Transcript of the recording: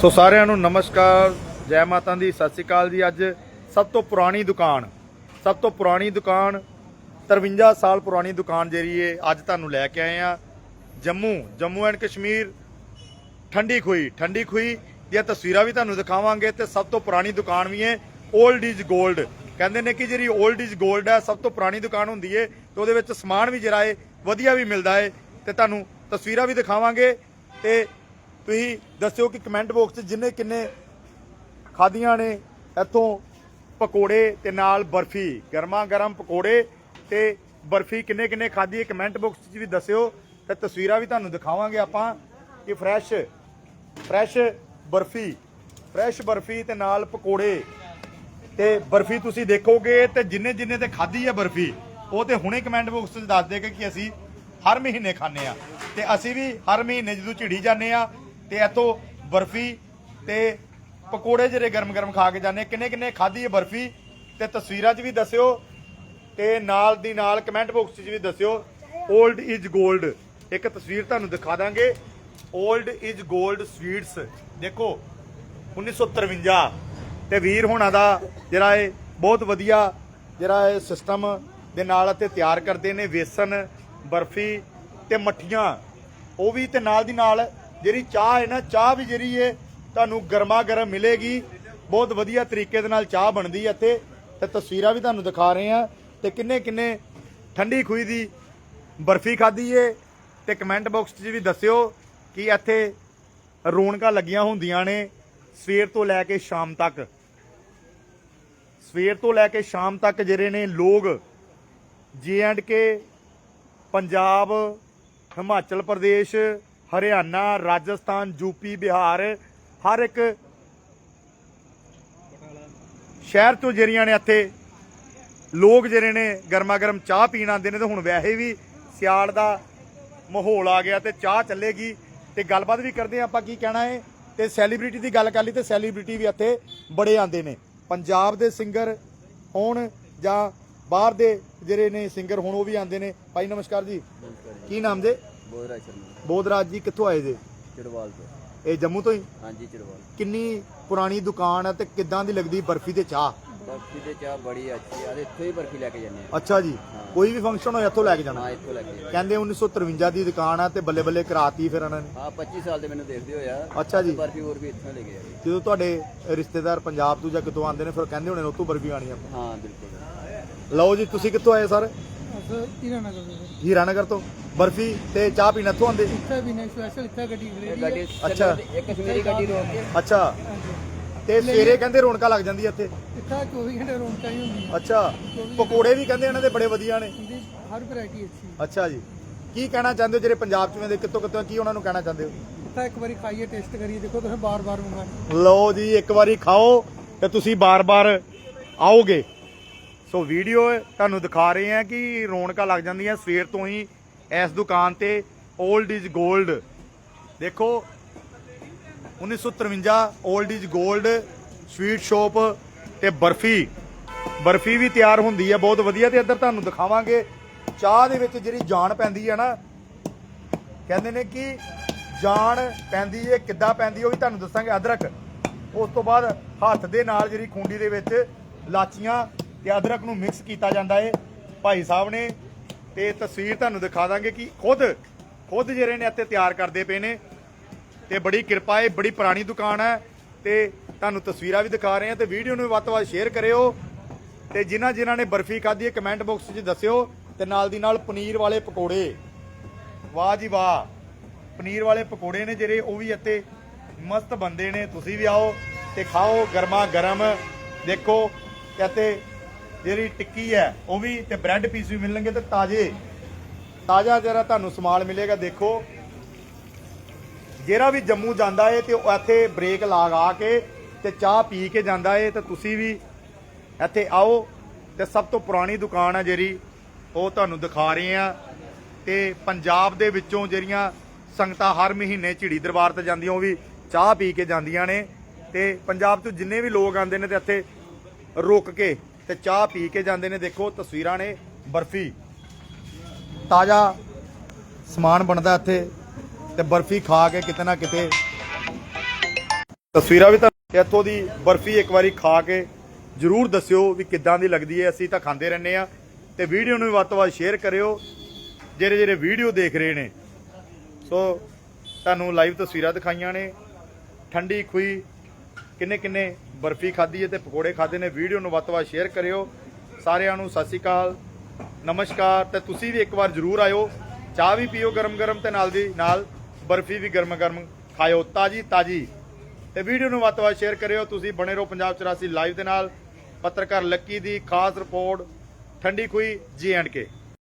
ਸੋ ਸਾਰਿਆਂ ਨੂੰ ਨਮਸਕਾਰ, ਜੈ ਮਾਤਾ ਦੀ, ਸਤਿ ਸ੍ਰੀ ਅਕਾਲ ਜੀ। ਅੱਜ ਸਭ ਤੋਂ ਪੁਰਾਣੀ ਦੁਕਾਨ, ਸਭ ਤੋਂ ਪੁਰਾਣੀ ਦੁਕਾਨ 53 ਸਾਲ ਪੁਰਾਣੀ ਦੁਕਾਨ ਜਿਹੜੀ ਏ, ਅੱਜ ਤੁਹਾਨੂੰ ਲੈ ਕੇ ਆਏ ਆ। ਜੰਮੂ ਜੰਮੂ ਐਂਡ ਕਸ਼ਮੀਰ, ਠੰਡੀ ਖੁਈ ਠੰਡੀ ਖੁਈ ਦੀਆਂ ਤਸਵੀਰਾਂ ਵੀ ਤੁਹਾਨੂੰ ਦਿਖਾਵਾਂਗੇ ਤੇ ਸਭ ਤੋਂ ਪੁਰਾਣੀ ਦੁਕਾਨ ਵੀ ਏ 올ਡ ਇਜ਼ 골ਡ ਕਹਿੰਦੇ ਨੇ ਕਿ ਜਿਹੜੀ 올ਡ ਇਜ਼ 골ਡ ਹੈ ਸਭ ਤੋਂ ਪੁਰਾਣੀ ਦੁਕਾਨ ਹੁੰਦੀ ਏ ਤੇ ਉਹਦੇ ਵਿੱਚ ਸਮਾਨ ਵੀ ਜਿਹੜਾ ਏ, ਵਧੀਆ ਵੀ ਮਿਲਦਾ ਏ ਤੇ ਤੁਹਾਨੂੰ ਤਸਵੀਰਾਂ ਵੀ ਦਿਖਾਵਾਂਗੇ ਤੇ ਤੁਸੀਂ ਦੱਸਿਓ ਕਿ ਕਮੈਂਟ ਬਾਕਸ 'ਚ ਜਿੰਨੇ ਕਿੰਨੇ ਖਾਧੀਆਂ ਨੇ, ਇੱਥੋਂ ਪਕੌੜੇ ਤੇ ਨਾਲ ਬਰਫੀ ਗਰਮਾ ਗਰਮ ਪਕੌੜੇ ਤੇ ਬਰਫੀ ਕਿੰਨੇ ਕਿੰਨੇ ਖਾਧੀ ਹੈ ਕਮੈਂਟ ਬਾਕਸ 'ਚ ਵੀ ਦੱਸਿਓ ਤੇ ਤਸਵੀਰਾਂ ਵੀ ਤੁਹਾਨੂੰ ਦਿਖਾਵਾਂਗੇ ਆਪਾਂ ਕਿ fresh fresh barfi fresh barfi ਤੇ ਨਾਲ ਪਕੌੜੇ ਤੇ ਬਰਫੀ ਤੁਸੀਂ ਦੇਖੋਗੇ ਤੇ ਜਿੰਨੇ ਜਿੰਨੇ ਤੇ ਖਾਧੀ ਹੈ ਬਰਫੀ, ਉਹ ਤੇ ਹੁਣੇ ਕਮੈਂਟ ਬਾਕਸ 'ਚ ਦੱਸ ਦੇਗੇ ਕਿ ਅਸੀਂ ਹਰ ਮਹੀਨੇ ਖਾਂਦੇ ਆ ਤੇ ਅਸੀਂ ਵੀ ਹਰ ਮਹੀਨੇ ਜਦੋਂ ਝਿੜੀ ਜਾਂਦੇ ਆ ਤੇ ਇੱਥੋਂ ਬਰਫੀ ਤੇ ਪਕੌੜੇ ਜਿਹੜੇ ਗਰਮ-ਗਰਮ ਖਾ ਕੇ ਜਾਂਦੇ ਕਿੰਨੇ ਕਿੰਨੇ ਖਾਧੀ ਹੈ ਬਰਫੀ? ਤੇ ਤਸਵੀਰਾਂ 'ਚ ਵੀ ਦੱਸਿਓ ਤੇ ਨਾਲ ਦੀ ਨਾਲ ਕਮੈਂਟ ਬਾਕਸ 'ਚ ਵੀ ਦੱਸਿਓ। 올ਡ ਇਜ਼ 골ਡ ਇੱਕ ਤਸਵੀਰ ਤੁਹਾਨੂੰ ਦਿਖਾ ਦਾਂਗੇ। 올ਡ ਇਜ਼ 골ਡ ਸਵੀਟਸ ਦੇਖੋ 1953 ਤੇ ਵੀਰ ਹੋਣਾ ਦਾ ਜਿਹੜਾ ਇਹ ਬਹੁਤ ਵਧੀਆ ਜਿਹੜਾ ਇਹ ਸਿਸਟਮ ਦੇ ਨਾਲ ਅਤੇ ਤਿਆਰ ਕਰਦੇ ਨੇ ਵੇਸਨ ਬਰਫੀ ਤੇ ਮੱਠੀਆਂ। ਉਹ ਵੀ ਤੇ ਨਾਲ ਦੀ ਨਾਲ ਜਿਹੜੀ ਚਾਹ ਹੈ ਨਾ, ਚਾਹ ਵੀ ਜਿਹੜੀ ਹੈ ਤੁਹਾਨੂੰ ਗਰਮਾ ਗਰਮ ਮਿਲੇਗੀ। ਬਹੁਤ ਵਧੀਆ ਤਰੀਕੇ ਦੇ ਨਾਲ ਚਾਹ ਬਣਦੀ ਹੈ ਇੱਥੇ। ਤੇ ਤਸਵੀਰਾਂ ਵੀ ਤੁਹਾਨੂੰ ਦਿਖਾ ਰਹੇ ਆ। ਤੇ ਕਿੰਨੇ ਕਿੰਨੇ ਠੰਡੀ ਖੂਹੀ ਦੀ ਬਰਫੀ ਖਾਧੀ ਏ। ਤੇ ਕਮੈਂਟ ਬਾਕਸ 'ਚ ਵੀ ਦੱਸਿਓ ਕਿ ਇੱਥੇ ਰੌਣਕਾਂ ਲੱਗੀਆਂ ਹੁੰਦੀਆਂ ਨੇ ਸਵੇਰ ਤੋਂ ਲੈ ਕੇ ਸ਼ਾਮ ਤੱਕ। ਸਵੇਰ ਤੋਂ ਲੈ ਕੇ ਸ਼ਾਮ ਤੱਕ ਜਿਹੜੇ ਨੇ ਲੋਕ, J and K Punjab, Himachal Pradesh Haryana, Rajasthan UP Bihar, ਹਰ ਇੱਕ ਸ਼ਹਿਰ ਤੋਂ ਜਿਹੜੀਆਂ ਨੇ ਇੱਥੇ ਲੋਕ ਜਿਹੜੇ ਨੇ ਗਰਮਾ ਗਰਮ ਚਾਹ ਪੀਣ ਆਉਂਦੇ ਨੇ ਤੇ ਹੁਣ ਵੈਸੇ ਵੀ ਸਿਆਲ ਦਾ ਮਾਹੌਲ ਆ ਗਿਆ ਤੇ ਚਾਹ ਚੱਲੇਗੀ ਤੇ ਗੱਲਬਾਤ ਵੀ ਕਰਦੇ ਹਾਂ ਆਪਾਂ ਕੀ ਕਹਿਣਾ ਹੈ ਤੇ ਸੈਲੀਬ੍ਰਿਟੀ ਦੀ ਗੱਲ ਕਰ ਲਈ ਤੇ ਸੈਲੀਬ੍ਰਿਟੀ ਵੀ ਇੱਥੇ ਬੜੇ ਆਉਂਦੇ ਨੇ। ਪੰਜਾਬ ਦੇ ਸਿੰਗਰ ਹੋਣ ਜਾਂ ਬਾਹਰ ਦੇ ਜਿਹੜੇ ਨੇ ਸਿੰਗਰ ਹੋਣ ਉਹ ਵੀ ਆਉਂਦੇ ਨੇ। ਭਾਈ ਨਮਸਕਾਰ ਜੀ, ਕੀ ਨਾਮ ਜੇ? ਸ਼ਰਮਾ ਬੋਧਰਾਜ ਜੀ ਕਿੱਥੋਂ ਆਏ ਜੇ? ਚੜਵਾਲ ਤੋਂ। ਇਹ ਜੰਮੂ ਤੋਂ ਹੀ? ਹਾਂਜੀ ਚੜਵਾਲ। ਕਿੰਨੀ ਪੁਰਾਣੀ ਦੁਕਾਨ ਹੈ ਤੇ ਕਿੱਦਾਂ ਦੀ ਲੱਗਦੀ ਬਰਫੀ ਤੇ ਚਾਹ? ਬਰਫੀ ਤੇ ਚਾਹ ਬੜੀ ਅੱਛੀ ਆ ਤੇ ਇੱਥੋਂ ਹੀ ਬਰਫੀ ਲੈ ਕੇ ਜਾਂਦੇ ਆ। ਅੱਛਾ ਜੀ ਕੋਈ ਵੀ ਫੰਕਸ਼ਨ ਹੋਇਆ ਇੱਥੋਂ ਲੈ ਕੇ ਜਾਣਾ। ਹਾਂ ਇੱਥੋਂ ਲੈ ਕੇ ਜਾਂਦੇ ਕਹਿੰਦੇ 1953 ਦੀ ਦੁਕਾਨ ਆ ਤੇ ਬੱਲੇ ਬੱਲੇ ਕਰਾਤੀ ਫਿਰ ਇਹਨਾਂ ਨੇ। ਹਾਂ 25 ਸਾਲ ਦੇ ਮੈਨੂੰ ਦੇਖਦੇ ਹੋਇਆ ਅੱਛਾ ਜੀ। ਬਰਫੀ ਹੋਰ ਵੀ ਇੱਥੋਂ ਲੈ ਕੇ ਆਏ। ਜਦੋਂ ਤੁਹਾਡੇ ਰਿਸ਼ਤੇਦਾਰ ਪੰਜਾਬ ਤੋਂ ਜਾਂ ਕਿਤੋਂ ਆਉਂਦੇ ਨੇ ਫਿਰ ਕਹਿੰਦੇ ਹੋਣੇ ਉੱਥੋਂ ਬਰਫੀ ਆਣੀ ਆਪਾਂ ਹਾਂ ਬਿਲਕੁਲ। ਲਓ ਜੀ ਤੁਸੀਂ ਕਿੱਥੋਂ ਆਏ ਸਰ? ਹੀਰਾਨਗਰ ਵਿੱਚ। ਹੀਰਾਨਗਰ ਤੋਂ? ਬਰਫੀ ਤੇ ਚਾਹ ਪੀਣ ਇੱਥੋਂ ਆਉਂਦੇ ਇੱਥੇ ਵੀ ਨੇ ਸਪੈਸ਼ਲ ਇੱਥੇ ਗੱਡੀ ਖੜੀ ਗੱਡੀ ਅੱਛਾ। ਇੱਕ ਕਸ਼ਮੀਰੀ ਗੱਡੀ ਰੋਕ ਕੇ ਅੱਛਾ। ਤੇ ਸਵੇਰੇ ਕਹਿੰਦੇ ਰੌਣਕਾਂ ਲੱਗ ਜਾਂਦੀ ਇੱਥੇ? ਇੱਥੇ 24 ਘੰਟੇ ਰੌਣਕਾਂ ਹੀ ਹੁੰਦੀ ਅੱਛਾ। ਪਕੌੜੇ ਵੀ ਕਹਿੰਦੇ ਇਹਨਾਂ ਦੇ ਬੜੇ ਵਧੀਆ ਨੇ। ਹਰ ਵੈਰਾਈਟੀ ਅੱਛੀ ਅੱਛਾ ਜੀ। ਕੀ ਕਹਿਣਾ ਚਾਹੁੰਦੇ ਹੋ ਜਿਹੜੇ ਪੰਜਾਬ ਚ ਵੇਂਦੇ ਕਿੱਥੋਂ ਕਿੱਥੋਂ ਕੀ ਉਹਨਾਂ ਨੂੰ ਕਹਿਣਾ ਚਾਹੁੰਦੇ ਹੋ? ਇੱਥੇ ਇੱਕ ਵਾਰੀ ਖਾਈਏ ਟੇਸਟ ਕਰੀਏ ਦੇਖੋ ਤੁਸੀਂ ਬਾਰ-ਬਾਰ ਮੰਗਾਣੀ ਲਓ ਜੀ ਇੱਕ ਵਾਰੀ ਖਾਓ ਤੇ ਤੁਸੀਂ ਬਾਰ-ਬਾਰ ਆਓਗੇ। ਸੋ ਵੀਡੀਓ ਤੁਹਾਨੂੰ ਦਿਖਾ ਰਹੇ ਹਾਂ ਕਿ ਰੌਣਕਾਂ ਲੱਗ ਜਾਂਦੀਆਂ ਸਵੇਰ ਤੋਂ ਹੀ। ਇਸ ਦੁਕਾਨ ਤੇ 올ਡ ਇਜ਼ 골ਡ ਦੇਖੋ 1953 올ਡ ਇਜ਼ 골ਡ ਸਵੀਟ ਸ਼ਾਪ ਤੇ ਬਰਫੀ। ਬਰਫੀ ਵੀ ਤਿਆਰ ਹੁੰਦੀ ਹੈ ਬਹੁਤ ਵਧੀਆ ਤੇ ਇੱਧਰ ਤੁਹਾਨੂੰ ਦਿਖਾਵਾਂਗੇ। ਚਾਹ ਦੇ ਵਿੱਚ ਜਿਹੜੀ ਜਾਨ ਪੈਂਦੀ ਹੈ ਨਾ, ਕਹਿੰਦੇ ਨੇ ਕਿ ਜਾਨ ਪੈਂਦੀ ਹੈ ਕਿੱਦਾਂ ਪੈਂਦੀ ਉਹ ਵੀ ਤੁਹਾਨੂੰ ਦੱਸਾਂਗੇ ਅਦਰਕ। ਉਸ ਤੋਂ ਬਾਅਦ ਹੱਥ ਦੇ ਨਾਲ ਜਿਹੜੀ ਖੁੰਡੀ ਦੇ ਵਿੱਚ ਲਾਚੀਆਂ ਤੇ ਅਦਰਕ ਨੂੰ ਮਿਕਸ ਕੀਤਾ ਜਾਂਦਾ ਹੈ ਭਾਈ ਸਾਹਿਬ ਨੇ ਤੇ ਤਸਵੀਰ ਤੁਹਾਨੂੰ ਦਿਖਾ ਦਾਂਗੇ ਕਿ ਖੁਦ ਖੁਦ ਜਿਹੜੇ ਨੇ ਇੱਥੇ ਤਿਆਰ ਕਰਦੇ ਪਏ ਨੇ। ਤੇ ਬੜੀ ਕਿਰਪਾ ਹੈ, ਬੜੀ ਪੁਰਾਣੀ ਦੁਕਾਨ ਹੈ ਤੇ ਤੁਹਾਨੂੰ ਤਸਵੀਰਾਂ ਵੀ ਦਿਖਾ ਰਹੇ ਹਾਂ ਤੇ ਵੀਡੀਓ ਨੂੰ ਵੱਧ ਤੋਂ ਵੱਧ ਸ਼ੇਅਰ ਕਰਿਓ। ਤੇ ਜਿਨ੍ਹਾਂ ਜਿਨ੍ਹਾਂ ਨੇ ਬਰਫੀ ਖਾਧੀ ਹੈ, ਕਮੈਂਟ ਬਾਕਸ 'ਚ ਦੱਸਿਓ ਤੇ ਨਾਲ ਦੀ ਨਾਲ ਪਨੀਰ ਵਾਲੇ ਪਕੌੜੇ। ਵਾਹ ਜੀ ਵਾਹ, ਪਨੀਰ ਵਾਲੇ ਪਕੌੜੇ ਨੇ ਜਿਹੜੇ, ਉਹ ਵੀ ਇੱਥੇ ਮਸਤ ਬੰਦੇ ਨੇ। ਤੁਸੀਂ ਵੀ ਆਓ ਤੇ ਖਾਓ ਗਰਮਾ ਗਰਮ। ਦੇਖੋ ਕਹਤੇ ਜਿਹੜੀ ਟਿੱਕੀ ਹੈ, ਉਹ ਵੀ ਤੇ ਬ੍ਰੈਡ ਪੀਸ ਵੀ ਮਿਲਣਗੇ ਤੇ ਤਾਜ਼ੇ। ਤਾਜ਼ਾ ਜਿਹੜਾ ਤੁਹਾਨੂੰ ਸਮਾਨ ਮਿਲੇਗਾ, ਦੇਖੋ। ਜਿਹੜਾ ਵੀ ਜੰਮੂ ਜਾਂਦਾ ਏ ਤੇ ਉਹ ਇੱਥੇ ਬ੍ਰੇਕ ਲਗਾ ਕੇ ਤੇ ਚਾਹ ਪੀ ਕੇ ਜਾਂਦਾ ਏ, ਤੇ ਤੁਸੀਂ ਵੀ ਇੱਥੇ ਆਓ ਤੇ ਸਭ ਤੋਂ ਪੁਰਾਣੀ ਦੁਕਾਨ ਆ ਜਿਹੜੀ, ਉਹ ਤੁਹਾਨੂੰ ਦਿਖਾ ਰਹੇ ਆ। ਤੇ ਪੰਜਾਬ ਦੇ ਵਿੱਚੋਂ ਜਿਹੜੀਆਂ ਸੰਗਤਾਂ ਹਰ ਮਹੀਨੇ ਝਿੜੀ ਦਰਬਾਰ ਤੇ ਜਾਂਦੀਆਂ, ਉਹ ਵੀ ਚਾਹ ਪੀ ਕੇ ਜਾਂਦੀਆਂ ਨੇ। ਤੇ ਪੰਜਾਬ ਤੋਂ ਜਿੰਨੇ ਵੀ ਲੋਕ ਆਉਂਦੇ ਨੇ ਤੇ ਇੱਥੇ ਰੁਕ ਕੇ ਤੇ ਚਾਹ ਪੀ ਕੇ ਜਾਂਦੇ ਨੇ, ਦੇਖੋ ਤਸਵੀਰਾਂ ਨੇ, ਬਰਫੀ। ਤਾਜ਼ਾ ਸਮਾਨ ਬਣਦਾ ਇੱਥੇ ਤੇ ਬਰਫੀ ਖਾ ਕੇ ਕਿਤੇ ਨਾ ਕਿਤੇ। ਤਸਵੀਰਾਂ ਵੀ ਤਾਂ ਇੱਥੋਂ ਦੀ ਬਰਫੀ ਇੱਕ ਵਾਰੀ ਖਾ ਕੇ ਜਰੂਰ ਦੱਸਿਓ ਵੀ ਕਿੱਦਾਂ ਦੀ ਲੱਗਦੀ ਹੈ, ਅਸੀਂ ਤਾਂ ਖਾਂਦੇ ਰਹਿੰਦੇ ਆ ਤੇ ਵੀਡੀਓ ਨੂੰ ਵੀ ਵੱਧ ਤੋਂ ਵੱਧ ਸ਼ੇਅਰ ਕਰਿਓ, ਜਿਹੜੇ ਜਿਹੜੇ ਵੀਡੀਓ ਦੇਖ ਰਹੇ ਨੇ। ਸੋ ਤੁਹਾਨੂੰ ਲਾਈਵ ਤਸਵੀਰਾਂ ਦਿਖਾਈਆਂ ਨੇ, ਠੰਡੀ ਖੂਈ ਕਿੰਨੇ ਕਿੰਨੇ ਬਰਫੀ ਖਾਧੀ ਹੈ ਤੇ ਪਕੌੜੇ ਖਾਦੇ ਨੇ। ਵੀਡੀਓ ਨੂੰ ਵੱਧ ਤੋਂ ਵੱਧ ਸ਼ੇਅਰ ਕਰਿਓ। ਸਾਰਿਆਂ ਨੂੰ ਸਤਿ ਸ਼੍ਰੀ ਅਕਾਲ। ਨਮਸਕਾਰ। ਤੇ ਤੁਸੀਂ ਵੀ ਇੱਕ ਵਾਰ ਜਰੂਰ ਆਇਓ। ਚਾਹ ਵੀ ਪੀਓ ਗਰਮ ਗਰਮ ਤੇ ਨਾਲ ਦੀ ਨਾਲ ਬਰਫੀ ਵੀ ਗਰਮ ਗਰਮ ਖਾਇਓ। ਤਾਜੀ ਤਾਜੀ। ਤੇ ਵੀਡੀਓ ਨੂੰ ਵੱਧ ਤੋਂ ਵੱਧ ਸ਼ੇਅਰ ਕਰਿਓ। ਤੁਸੀਂ ਬਣੇ ਰਹੋ ਪੰਜਾਬ 84 ਲਾਈਵ ਦੇ ਨਾਲ। ਪੱਤਰਕਾਰ ਲੱਕੀ ਦੀ ਖਾਸ ਰਿਪੋਰਟ ਠੰਡੀ ਖੂਈ ਜੀ ਐਂਡ ਕੇ